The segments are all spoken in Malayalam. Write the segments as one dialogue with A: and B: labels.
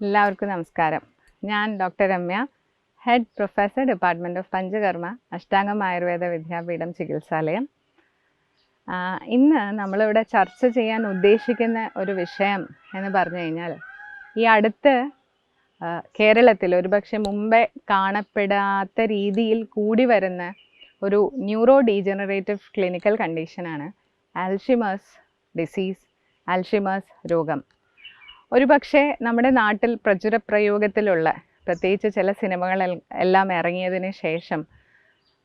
A: എല്ലാവർക്കും നമസ്കാരം. ഞാൻ doctor Ramya head professor department of Panchakarma Ashtamgam Ayurveda Vidyapeetham ചികിത്സാലയം. ഇന്ന് നമ്മളിവിടെ ചർച്ച ചെയ്യാൻ ഉദ്ദേശിക്കുന്ന ഒരു വിഷയം എന്ന് പറഞ്ഞു കഴിഞ്ഞാൽ ഈ അടുത്ത് കേരളത്തിൽ ഒരുപക്ഷെ മുമ്പേ കാണപ്പെടാത്ത രീതിയിൽ കൂടി വരുന്ന ഒരു ന്യൂറോ ഡീജനറേറ്റീവ് ക്ലിനിക്കൽ കണ്ടീഷനാണ് ആൽഷിമേഴ്സ് ഡിസീസ് ആൽഷിമേഴ്സ് രോഗം. ഒരുപക്ഷെ നമ്മുടെ നാട്ടിൽ പ്രചുര പ്രയോഗത്തിലുള്ള പ്രത്യേകിച്ച് ചില സിനിമകൾ എല്ലാം ഇറങ്ങിയതിന് ശേഷം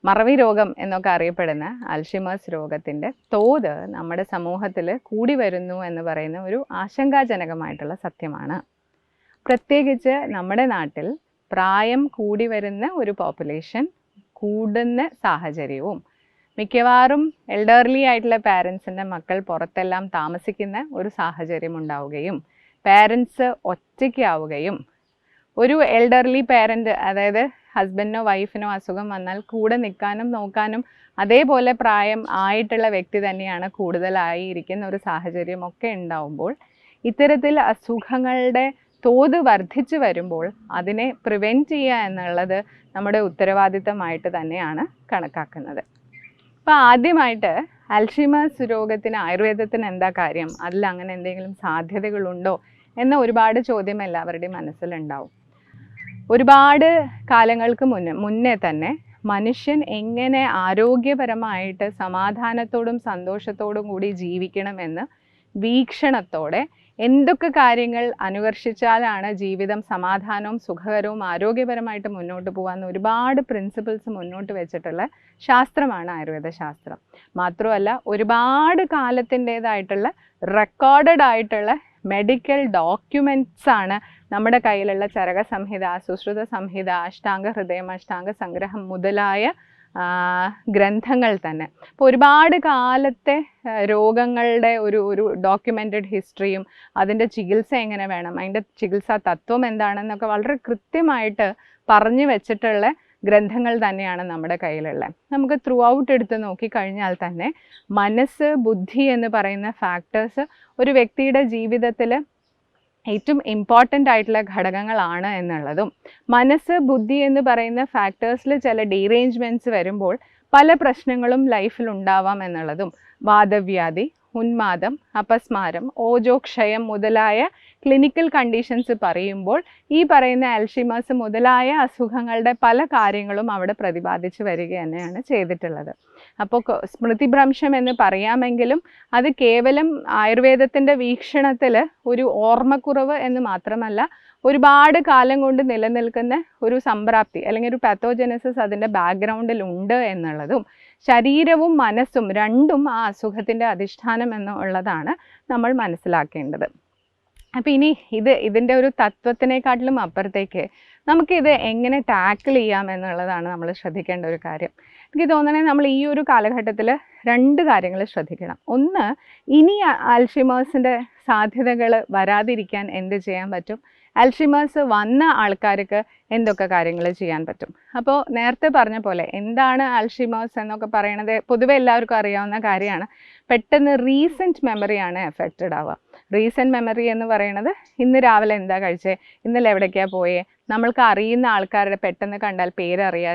A: മറവി രോഗം എന്നൊക്കെ അറിയപ്പെടുന്ന അൽഷിമേഴ്സ് രോഗത്തിന്റെ തോത് നമ്മുടെ സമൂഹത്തിൽ കൂടി വരുന്നു എന്ന് പറയുന്ന ഒരു ആശങ്കാജനകമായിട്ടുള്ള സത്യമാണ്. പ്രത്യേകിച്ച് നമ്മുടെ നാട്ടിൽ പ്രായം കൂടി വരുന്ന ഒരു പോപ്പുലേഷൻ കൂടുന്ന സാഹചര്യവും മിക്കവാറും എൽഡർലി ആയിട്ടുള്ള പാരൻസിന്റെ മക്കൾ പുറത്തെല്ലാം താമസിക്കുന്ന ഒരു സാഹചര്യം ഉണ്ടാവുകയും പാരൻസ് ഒറ്റയ്ക്കാവുകയും ഒരു എൽഡർലി പേരന്റ് അതായത് ഹസ്ബൻഡിനോ വൈഫിനോ അസുഖം വന്നാൽ കൂടെ നിൽക്കാനും നോക്കാനും അതേപോലെ പ്രായം ആയിട്ടുള്ള വ്യക്തി തന്നെയാണ് കൂടുതലായി ഇരിക്കുന്ന ഒരു സാഹചര്യം ഒക്കെ ഉണ്ടാവുമ്പോൾ ഇത്തരത്തിൽ അസുഖങ്ങളുടെ തോത് വർദ്ധിച്ചു വരുമ്പോൾ അതിനെ പ്രിവെന്റ് ചെയ്യുക എന്നുള്ളത് നമ്മുടെ ഉത്തരവാദിത്തമായിട്ട് തന്നെയാണ് കണക്കാക്കുന്നത്. അപ്പോൾ ആദ്യമായിട്ട് അൽഷിമസ് രോഗത്തിന് ആയുർവേദത്തിന് എന്താ കാര്യം? അതിൽ അങ്ങനെ എന്തെങ്കിലും സാധ്യതകളുണ്ടോ? എന്ന ഒരുപാട് ചോദ്യം എല്ലാവരുടെയും മനസ്സിലുണ്ടാവും. ഒരുപാട് കാലങ്ങൾക്ക് മുന്നേ മുന്നേ തന്നെ മനുഷ്യൻ എങ്ങനെ ആരോഗ്യപരമായിട്ട് സമാധാനത്തോടും സന്തോഷത്തോടും കൂടി ജീവിക്കണമെന്ന് വീക്ഷണത്തോടെ എന്തൊക്കെ കാര്യങ്ങൾ അനുവർഷിച്ചാലാണ് ജീവിതം സമാധാനവും സുഖകരവും ആരോഗ്യപരമായിട്ട് മുന്നോട്ട് പോകാമെന്ന് ഒരുപാട് പ്രിൻസിപ്പിൾസ് മുന്നോട്ട് വെച്ചിട്ടുള്ള ശാസ്ത്രമാണ് ആയുർവേദ ശാസ്ത്രം. മാത്രമല്ല ഒരുപാട് കാലത്തിന്റേതായിട്ടുള്ള റെക്കോർഡഡ് ആയിട്ടുള്ള മെഡിക്കൽ ഡോക്യുമെന്റ്സ് ആണ് നമ്മുടെ കയ്യിലുള്ള ചരക സംഹിത സുശ്രുത സംഹിത അഷ്ടാംഗ ഹൃദയം അഷ്ടാംഗ സംഗ്രഹം മുതലായ ഗ്രന്ഥങ്ങൾ തന്നെ. അപ്പോൾ ഒരുപാട് കാലത്തെ രോഗങ്ങളുടെ ഒരു ഒരു ഡോക്യുമെന്റഡ് ഹിസ്റ്ററിയും അതിന്റെ ചികിത്സ എങ്ങനെ വേണം അതിന്റെ ചികിത്സാ തത്വം എന്താണെന്നൊക്കെ വളരെ കൃത്യമായിട്ട് പറഞ്ഞു വെച്ചിട്ടുള്ള ഗ്രന്ഥങ്ങൾ തന്നെയാണ് നമ്മുടെ കയ്യിലുള്ളത്. നമുക്ക് ത്രൂ ഔട്ട് എടുത്ത് നോക്കിക്കഴിഞ്ഞാൽ തന്നെ മനസ്സ് ബുദ്ധി എന്ന് പറയുന്ന ഫാക്ടേഴ്സ് ഒരു വ്യക്തിയുടെ ജീവിതത്തിൽ ഏറ്റവും ഇമ്പോർട്ടന്റ് ആയിട്ടുള്ള ഘടകങ്ങളാണ് എന്നുള്ളതും മനസ്സ് ബുദ്ധി എന്ന് പറയുന്ന ഫാക്ടേഴ്സിൽ ചില ഡീറേഞ്ച്മെന്റ്സ് വരുമ്പോൾ പല പ്രശ്നങ്ങളും ലൈഫിൽ ഉണ്ടാവാം എന്നുള്ളതും വാദവ്യാധി ഉന്മാദം അപസ്മാരം ഓജോക്ഷയം മുതലായ ക്ലിനിക്കൽ കണ്ടീഷൻസ് പറയുമ്പോൾ ഈ പറയുന്ന അൽഷിമേഴ്സ് മുതലായ അസുഖങ്ങളുടെ പല കാര്യങ്ങളും അവിടെ പ്രതിപാദിച്ച് വരിക തന്നെയാണ് ചെയ്തിട്ടുള്ളത്. അപ്പോൾ സ്മൃതിഭ്രംശം എന്ന് പറയാമെങ്കിലും അത് കേവലം ആയുർവേദത്തിന്റെ വീക്ഷണത്തിൽ ഒരു ഓർമ്മക്കുറവ് എന്ന് മാത്രമല്ല ഒരുപാട് കാലം കൊണ്ട് നിലനിൽക്കുന്ന ഒരു സംപ്രാപ്തി അല്ലെങ്കിൽ ഒരു പാത്തോജനസിസ് അതിന്റെ ബാക്ക്ഗ്രൗണ്ടിൽ ഉണ്ട് എന്നുള്ളതും ശരീരവും മനസ്സും രണ്ടും ആ അസുഖത്തിന്റെ അധിഷ്ഠാനം എന്നുള്ളതാണ് നമ്മൾ മനസ്സിലാക്കേണ്ടത്. അപ്പം ഇനി ഇത് ഇതിന്റെ ഒരു തത്വത്തിനെക്കാട്ടിലും അപ്പുറത്തേക്ക് നമുക്കിത് എങ്ങനെ ടാക്കിൾ ചെയ്യാം എന്നുള്ളതാണ് നമ്മൾ ശ്രദ്ധിക്കേണ്ട ഒരു കാര്യം. എനിക്ക് തോന്നണേ നമ്മൾ ഈ ഒരു കാലഘട്ടത്തിൽ രണ്ട് കാര്യങ്ങൾ ശ്രദ്ധിക്കണം. ഒന്ന് ഇനി അൽഷിമേഴ്സിന്റെ സാധ്യതകൾ വരാതിരിക്കാൻ എന്ത് ചെയ്യാൻ പറ്റും? അൽഷിമേഴ്സ് വന്ന ആൾക്കാർക്ക് എന്തൊക്കെ കാര്യങ്ങൾ ചെയ്യാൻ പറ്റും? അപ്പോൾ നേരത്തെ പറഞ്ഞ പോലെ എന്താണ് അൽഷിമേഴ്സ് എന്നൊക്കെ പറയണത് പൊതുവെ എല്ലാവർക്കും അറിയാവുന്ന കാര്യമാണ്. പെട്ടെന്ന് റീസെന്റ് മെമ്മറിയാണ് എഫക്റ്റഡ് ആവുക. റീസെന്റ് മെമ്മറി എന്ന് പറയുന്നത് ഇന്ന് രാവിലെ എന്താ കഴിച്ചേ? ഇന്നലെ എവിടേക്കാണ് പോയേ? നമ്മൾക്ക് അറിയുന്ന ആൾക്കാരുടെ പെട്ടെന്ന് കണ്ടാൽ പേരറിയാ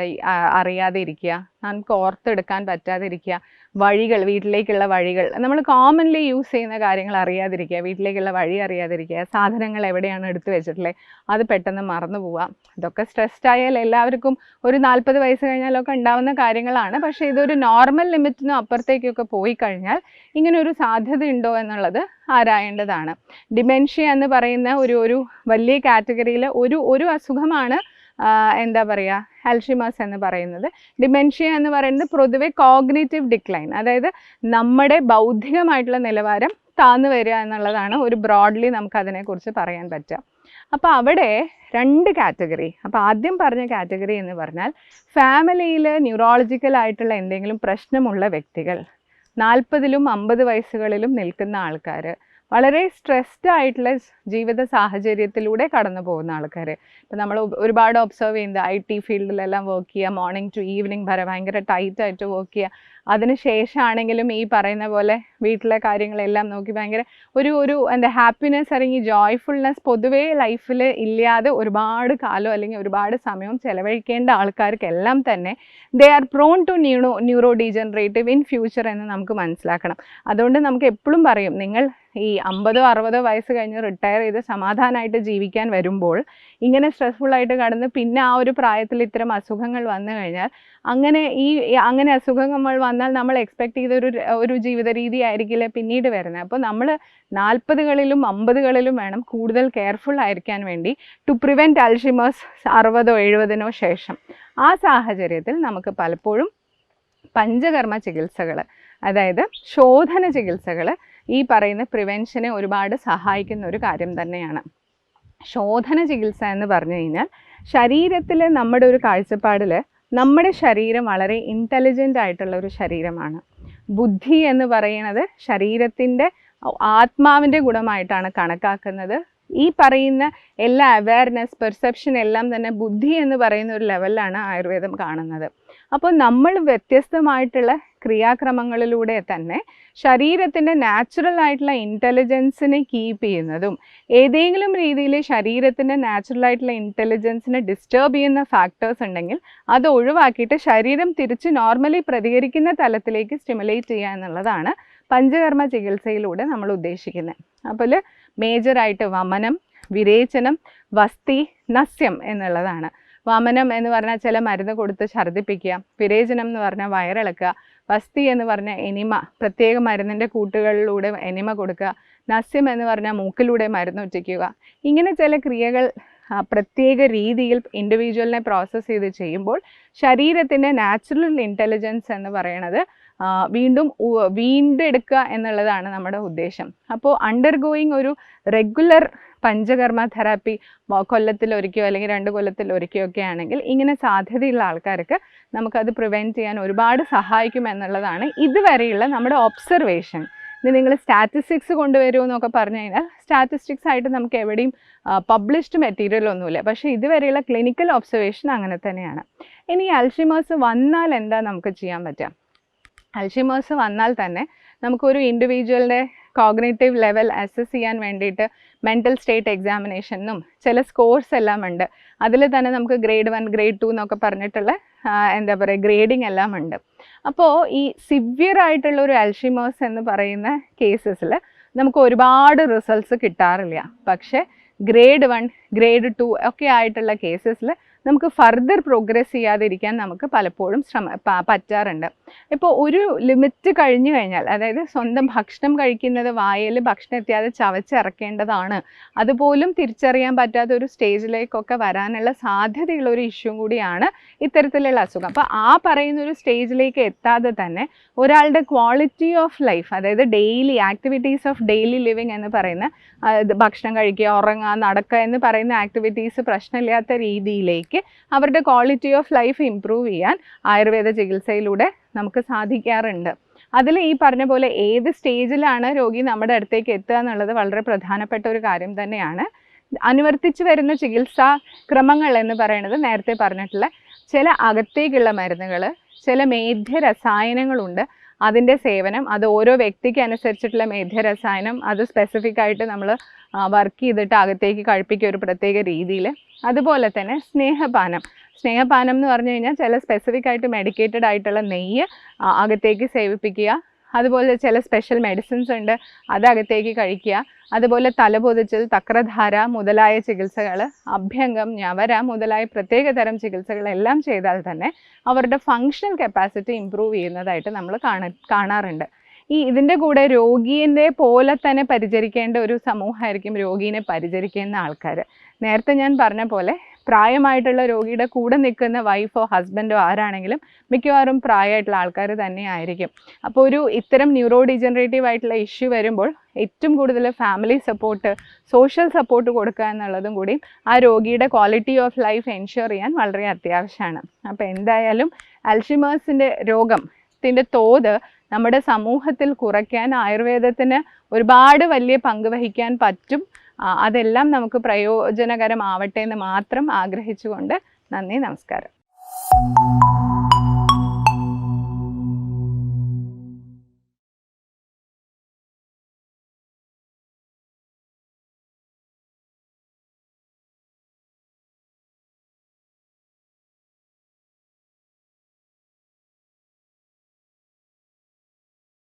A: അറിയാതെ ഇരിക്കുക നമുക്ക് ഓർത്തെടുക്കാൻ പറ്റാതിരിക്കുക. വഴികൾ വീട്ടിലേക്കുള്ള വഴികൾ. നമ്മൾ കോമൺലി യൂസ് ചെയ്യുന്ന കാര്യങ്ങൾ അറിയാതിരിക്കുക വീട്ടിലേക്കുള്ള വഴി അറിയാതിരിക്കുക സാധനങ്ങൾ എവിടെയാണ് എടുത്തു വെച്ചിട്ടുള്ളത് അത് പെട്ടെന്ന് മറന്നു പോവുക. ഇതൊക്കെ സ്ട്രെസ്ഡ് ആയാൽ എല്ലാവർക്കും ഒരു നാൽപ്പത് വയസ്സ് കഴിഞ്ഞാലൊക്കെ ഉണ്ടാവുന്ന കാര്യങ്ങളാണ്. പക്ഷേ ഇതൊരു നോർമൽ ലിമിറ്റിനും അപ്പുറത്തേക്കൊക്കെ പോയി കഴിഞ്ഞാൽ ഇങ്ങനെ ഒരു സാധ്യത ഉണ്ടോ എന്നുള്ളത് ആരായേണ്ടതാണ്. ഡിമെൻഷ്യ എന്ന് പറയുന്ന ഒരു ഒരു വലിയ കാറ്റഗറിയിൽ ഒരു ഒരു അസുഖമാണ് എന്താ പറയുക അൽഷിമേഴ്സ് എന്ന് പറയുന്നത്. ഡിമെൻഷ്യ എന്ന് പറയുന്നത് പൊതുവെ കോഗ്നേറ്റീവ് ഡിക്ലൈൻ. അതായത് നമ്മുടെ ബൗദ്ധികമായിട്ടുള്ള നിലവാരം താന്നു വരിക എന്നുള്ളതാണ് ഒരു ബ്രോഡ്ലി നമുക്ക് അതിനെക്കുറിച്ച് പറയാൻ പറ്റുക. അപ്പോൾ അവിടെ രണ്ട് കാറ്റഗറി. അപ്പോൾ ആദ്യം പറഞ്ഞ കാറ്റഗറി എന്ന് പറഞ്ഞാൽ ഫാമിലിയിൽ ന്യൂറോളജിക്കൽ ആയിട്ടുള്ള എന്തെങ്കിലും പ്രശ്നമുള്ള വ്യക്തികൾ. നാൽപ്പതിലും അമ്പത് വയസ്സുകളിലും നിൽക്കുന്ന ആൾക്കാർ വളരെ സ്ട്രെസ്ഡ് ആയിട്ടുള്ള ജീവിത സാഹചര്യത്തിലൂടെ കടന്നു പോകുന്ന ആൾക്കാർ ഇപ്പം നമ്മൾ ഒരുപാട് ഒബ്സർവ് ചെയ്യുന്നത് ഐ ടി ഫീൽഡിലെല്ലാം വർക്ക് ചെയ്യുക മോർണിംഗ് ടു ഈവനിങ് വരെ ഭയങ്കര ടൈറ്റായിട്ട് വർക്ക് ചെയ്യുക. അതിന് ശേഷമാണെങ്കിലും ഈ പറയുന്ന പോലെ വീട്ടിലെ കാര്യങ്ങളെല്ലാം നോക്കി ഭയങ്കര ഒരു ഒരു എന്താ ഹാപ്പിനെസ് അല്ലെങ്കിൽ ജോയ്ഫുൾനെസ് പൊതുവേ ലൈഫിൽ ഇല്ലാതെ ഒരുപാട് കാലം അല്ലെങ്കിൽ ഒരുപാട് സമയവും ചിലവഴിക്കേണ്ട ആൾക്കാർക്കെല്ലാം തന്നെ they are prone to neuro neuro degenerative in future എന്ന് നമുക്ക് മനസ്സിലാക്കണം. അതുകൊണ്ട് നമുക്ക് എപ്പോഴും പറയും നിങ്ങൾ ഈ അമ്പതോ അറുപതോ വയസ്സ് കഴിഞ്ഞ് റിട്ടയർ ചെയ്ത് സമാധാനമായിട്ട് ജീവിക്കാൻ വരുമ്പോൾ ഇങ്ങനെ സ്ട്രെസ്ഫുൾ ആയിട്ട് കടന്ന് പിന്നെ ആ ഒരു പ്രായത്തിൽ ഇത്തരം അസുഖങ്ങൾ വന്നു കഴിഞ്ഞാൽ അങ്ങനെ ഈ അങ്ങനെ അസുഖങ്ങൾ വന്നാൽ നമ്മൾ എക്സ്പെക്ട് ചെയ്ത ഒരു ഒരു ജീവിത രീതി ആയിരിക്കില്ല പിന്നീട് വരുന്നത്? അപ്പോൾ നമ്മൾ നാൽപ്പതുകളിലും അമ്പതുകളിലും വേണം കൂടുതൽ കെയർഫുൾ ആയിരിക്കാൻ വേണ്ടി ടു പ്രിവെന്റ് അൽഷിമേഴ്സ് അറുപതോ എഴുപതിനോ ശേഷം. ആ സാഹചര്യത്തിൽ നമുക്ക് പലപ്പോഴും പഞ്ചകർമ്മ ചികിത്സകൾ അതായത് ശോധന ചികിത്സകൾ ഈ പറയുന്ന പ്രിവെൻഷനെ ഒരുപാട് സഹായിക്കുന്ന ഒരു കാര്യം തന്നെയാണ്. ശോധന ചികിത്സ എന്ന് പറഞ്ഞു കഴിഞ്ഞാൽ ശരീരത്തിൽ നമ്മുടെ ഒരു കാഴ്ചപ്പാടിൽ നമ്മുടെ ശരീരം വളരെ ഇന്റലിജന്റ് ആയിട്ടുള്ള ഒരു ശരീരമാണ്. ബുദ്ധി എന്ന് പറയുന്നത് ശരീരത്തിന്റെ ആത്മാവിന്റെ ഗുണമായിട്ടാണ് കണക്കാക്കുന്നത്. ഈ പറയുന്ന എല്ലാ അവയർനെസ് പെർസെപ്ഷൻ എല്ലാം തന്നെ ബുദ്ധി എന്ന് പറയുന്ന ഒരു ലെവലിലാണ് ആയുർവേദം കാണുന്നത്. അപ്പോൾ നമ്മൾ വ്യത്യസ്തമായിട്ടുള്ള ക്രിയാക്രമങ്ങളിലൂടെ തന്നെ ശരീരത്തിന്റെ നാച്ചുറൽ ആയിട്ടുള്ള ഇന്റലിജൻസിനെ കീപ്പ് ചെയ്യുന്നതും ഏതെങ്കിലും രീതിയിൽ ശരീരത്തിന്റെ നാച്ചുറൽ ആയിട്ടുള്ള ഇന്റലിജൻസിനെ ഡിസ്റ്റർബ് ചെയ്യുന്ന ഫാക്ടേഴ്സ് ഉണ്ടെങ്കിൽ അത് ഒഴിവാക്കിയിട്ട് ശരീരം തിരിച്ച് നോർമലി പ്രതികരിക്കുന്ന തലത്തിലേക്ക് സ്റ്റിമുലേറ്റ് ചെയ്യുക എന്നുള്ളതാണ് പഞ്ചകർമ്മ ചികിത്സയിലൂടെ നമ്മൾ ഉദ്ദേശിക്കുന്നത് അപ്പോൾ മേജറായിട്ട് വമനം വിരേചനം വസ്തി നസ്യം എന്നുള്ളതാണ്. വമനം എന്ന് പറഞ്ഞാൽ ചില മരുന്ന് കൊടുത്ത് ഛർദ്ദിപ്പിക്കുക വിരേചനം എന്ന് പറഞ്ഞാൽ വയറിളക്കുക വസ്തി എന്ന് പറഞ്ഞ എനിമ പ്രത്യേക മരുന്നിന്റെ കൂട്ടുകളിലൂടെ എനിമ കൊടുക്കുക നസ്യം എന്ന് പറഞ്ഞാൽ മൂക്കിലൂടെ മരുന്ന് ഉച്ചയ്ക്കുക ഇങ്ങനെ ചില ക്രിയകൾ പ്രത്യേക രീതിയിൽ ഇൻഡിവിജ്വലിനെ പ്രോസസ്സ് ചെയ്ത് ചെയ്യുമ്പോൾ ശരീരത്തിന്റെ നാച്ചുറൽ ഇന്റലിജൻസ് എന്ന് പറയുന്നത് വീണ്ടും വീണ്ടെടുക്കുക എന്നുള്ളതാണ് നമ്മുടെ ഉദ്ദേശം. അപ്പോൾ അണ്ടർഗോയിങ് ഒരു റെഗുലർ പഞ്ചകർമ്മ തെറാപ്പി കൊല്ലത്തിൽ ഒരിക്കയോ അല്ലെങ്കിൽ രണ്ട് കൊല്ലത്തിൽ ഒരിക്കയോ ഒക്കെ ആണെങ്കിൽ ഇങ്ങനെ സാധ്യതയുള്ള ആൾക്കാർക്ക് നമുക്കത് പ്രിവെന്റ് ചെയ്യാൻ ഒരുപാട് സഹായിക്കും എന്നുള്ളതാണ് ഇതുവരെയുള്ള നമ്മുടെ ഒബ്സർവേഷൻ ഇനി നിങ്ങൾ സ്റ്റാറ്റിസ്റ്റിക്സ് കൊണ്ടുവരുമോ എന്നൊക്കെ പറഞ്ഞു കഴിഞ്ഞാൽ സ്റ്റാറ്റിസ്റ്റിക്സ് ആയിട്ട് നമുക്ക് എവിടെയും പബ്ലിഷ്ഡ് മെറ്റീരിയൽ ഒന്നുമില്ല. പക്ഷേ ഇതുവരെയുള്ള ക്ലിനിക്കൽ ഒബ്സർവേഷൻ അങ്ങനെ തന്നെയാണ്. ഇനി അൽഷിമേഴ്സ് വന്നാൽ എന്താ നമുക്ക് ചെയ്യാൻ പറ്റുക? അൽഷിമേഴ്സ് വന്നാൽ തന്നെ നമുക്കൊരു ഇൻഡിവിജ്വലിന്റെ കോഗ്നേറ്റീവ് ലെവൽ അസസ് ചെയ്യാൻ വേണ്ടിയിട്ട് മെന്റൽ സ്റ്റേറ്റ് എക്സാമിനേഷനും ചില സ്കോർസ് എല്ലാം ഉണ്ട്. അതിൽ തന്നെ നമുക്ക് ഗ്രേഡ് വൺ ഗ്രേഡ് ടു എന്നൊക്കെ പറഞ്ഞിട്ടുള്ള എന്താ പറയുക ഗ്രേഡിംഗ് എല്ലാം ഉണ്ട്. അപ്പോൾ ഈ സിവിയർ ആയിട്ടുള്ള ഒരു അൽഷിമേഴ്സ് എന്ന് പറയുന്ന കേസസിൽ നമുക്ക് ഒരുപാട് റിസൾട്ട്സ് കിട്ടാറില്ല. പക്ഷേ ഗ്രേഡ് വൺ ഗ്രേഡ് ടു ഒക്കെ ആയിട്ടുള്ള കേസസിൽ നമുക്ക് ഫർദർ പ്രോഗ്രസ് ചെയ്യാതിരിക്കാൻ നമുക്ക് പലപ്പോഴും ശ്രമ പറ്റാറുണ്ട്. ഇപ്പോൾ ഒരു ലിമിറ്റ് കഴിഞ്ഞു കഴിഞ്ഞാൽ അതായത് സ്വന്തം ഭക്ഷണം കഴിക്കുന്നത് വായിൽ ഭക്ഷണം എത്തിയാതെ ചവച്ചിറക്കേണ്ടതാണ്. അതുപോലും തിരിച്ചറിയാൻ പറ്റാത്ത ഒരു സ്റ്റേജിലേക്കൊക്കെ വരാനുള്ള സാധ്യതയുള്ള ഒരു ഇഷ്യൂ കൂടിയാണ് ഇത്തരത്തിലുള്ള അസുഖം. അപ്പോൾ ആ പറയുന്ന ഒരു സ്റ്റേജിലേക്ക് എത്താതെ തന്നെ ഒരാളുടെ ക്വാളിറ്റി ഓഫ് ലൈഫ് അതായത് daily activities of daily living എന്ന് പറയുന്ന ഭക്ഷണം കഴിക്കുക ഉറങ്ങുക നടക്കുക എന്ന് പറയുന്ന ആക്ടിവിറ്റീസ് പ്രശ്നമില്ലാത്ത രീതിയിലേക്ക് അവരുടെ ക്വാളിറ്റി ഓഫ് ലൈഫ് ഇമ്പ്രൂവ് ചെയ്യാൻ ആയുർവേദ ചികിത്സയിലൂടെ നമുക്ക് സാധിക്കാറുണ്ട്. അതിൽ ഈ പറഞ്ഞ പോലെ ഏത് സ്റ്റേജിലാണ് രോഗി നമ്മുടെ അടുത്തേക്ക് എത്തുക എന്നുള്ളത് വളരെ പ്രധാനപ്പെട്ട ഒരു കാര്യം തന്നെയാണ്. അനുവർത്തിച്ച് വരുന്ന ചികിത്സാ ക്രമങ്ങൾ എന്ന് പറയുന്നത് നേരത്തെ പറഞ്ഞിട്ടുള്ള ചില അകത്തേക്കുള്ള മരുന്നുകൾ ചില മേധ്യ രസായനങ്ങളുണ്ട്. അതിന്റെ സേവനം അത് ഓരോ വ്യക്തിക്ക് അനുസരിച്ചിട്ടുള്ള മേധ്യരസായനം അത് സ്പെസിഫിക് ആയിട്ട് നമ്മൾ വർക്ക് ചെയ്തിട്ട് അകത്തേക്ക് കഴിപ്പിക്കുക ഒരു പ്രത്യേക രീതിയിൽ അതുപോലെ തന്നെ സ്നേഹപാനം. സ്നേഹപാനം എന്ന് പറഞ്ഞു കഴിഞ്ഞാൽ ചില സ്പെസിഫിക് ആയിട്ട് മെഡിക്കേറ്റഡ് ആയിട്ടുള്ള നെയ്യ് അകത്തേക്ക് സേവിപ്പിക്കുക അതുപോലെ ചില സ്പെഷ്യൽ മെഡിസിൻസ് ഉണ്ട്. അതകത്തേക്ക് കഴിക്കുക. അതുപോലെ തലപൊതിച്ചൽ തക്രധാര മുതലായ ചികിത്സകൾ അഭ്യംഗം ഞവര മുതലായ പ്രത്യേക തരം ചികിത്സകളെല്ലാം ചെയ്താൽ തന്നെ അവരുടെ ഫങ്ഷണൽ കപ്പാസിറ്റി ഇമ്പ്രൂവ് ചെയ്യുന്നതായിട്ട് നമ്മൾ കാണ കാണാറുണ്ട്. ഈ ഇതിന്റെ കൂടെ രോഗീന്റെ പോലെ തന്നെ പരിചരിക്കേണ്ട ഒരു സമൂഹമായിരിക്കും രോഗീനെ പരിചരിക്കുന്ന ആൾക്കാർ നേരത്തെ ഞാൻ പറഞ്ഞ പോലെ പ്രായമായിട്ടുള്ള രോഗിയുടെ കൂടെ നിൽക്കുന്ന വൈഫോ ഹസ്ബൻഡോ ആരാണെങ്കിലും മിക്കവാറും പ്രായമായിട്ടുള്ള ആൾക്കാർ തന്നെ ആയിരിക്കും. അപ്പോൾ ഒരു ഇത്തരം ന്യൂറോ ഡിജനറേറ്റീവ് ആയിട്ടുള്ള ഇഷ്യൂ വരുമ്പോൾ ഏറ്റവും കൂടുതൽ ഫാമിലി സപ്പോർട്ട് സോഷ്യൽ സപ്പോർട്ട് കൊടുക്കുക എന്നുള്ളതും കൂടി ആ രോഗിയുടെ ക്വാളിറ്റി ഓഫ് ലൈഫ് എൻഷുർ ചെയ്യാൻ വളരെ അത്യാവശ്യമാണ്. അപ്പോൾ എന്തായാലും അൽഷിമേഴ്സിന്റെ രോഗം ത്തിന്റെ തോത് നമ്മുടെ സമൂഹത്തിൽ കുറയ്ക്കാൻ ആയുർവേദത്തിന് ഒരുപാട് വലിയ പങ്ക് വഹിക്കാൻ പറ്റും. അതെല്ലാം നമുക്ക് പ്രയോജനകരമാവട്ടെ എന്ന് മാത്രം ആഗ്രഹിച്ചുകൊണ്ട് നന്ദി നമസ്കാരം.